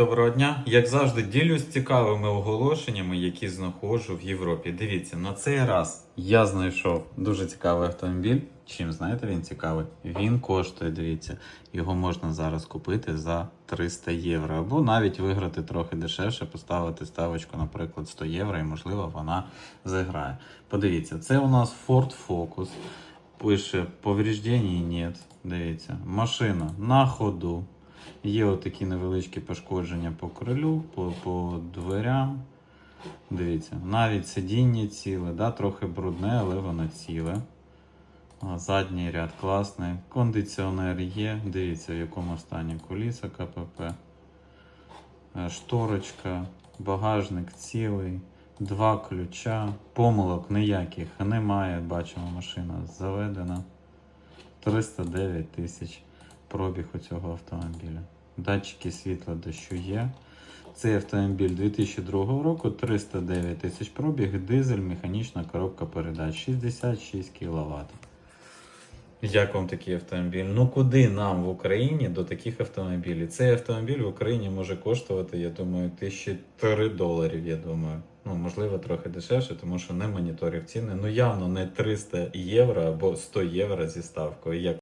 Доброго дня. Як завжди, ділюсь цікавими оголошеннями, які знаходжу в Європі. Дивіться, на цей раз я знайшов дуже цікавий автомобіль. Чим знаєте, він цікавий? Він коштує, дивіться, його можна зараз купити за 300 євро. Або навіть виграти трохи дешевше, поставити ставочку, наприклад, 100 євро, і можливо вона зіграє. Подивіться, це у нас Ford Focus. Пише повреждень нет. Дивіться, машина на ходу. Є отакі невеличкі пошкодження по крилю, по, по дверям. Дивіться, навіть сидіння ціле, да, трохи брудне, але воно ціле. Задній ряд класний. Кондиціонер є. Дивіться, в якому стані куліса КПП. Е, Шторочка, багажник цілий, два ключа, помилок ніяких немає. Бачимо, машина заведена. 309 тисяч пробіг у цього автомобіля. Датчики світла дощу є. Цей автомобіль 2002 року, 309 тисяч пробіг, дизель, механічна коробка передач, 66 кВт. Як вам такий автомобіль? Ну куди нам в Україні до таких автомобілів? Цей автомобіль в Україні може коштувати, я думаю, 1003 доларів, я думаю. Ну, можливо, трохи дешевше, тому що не моніторив ціни. Ну явно не 300 євро або 100 євро зі ставкою.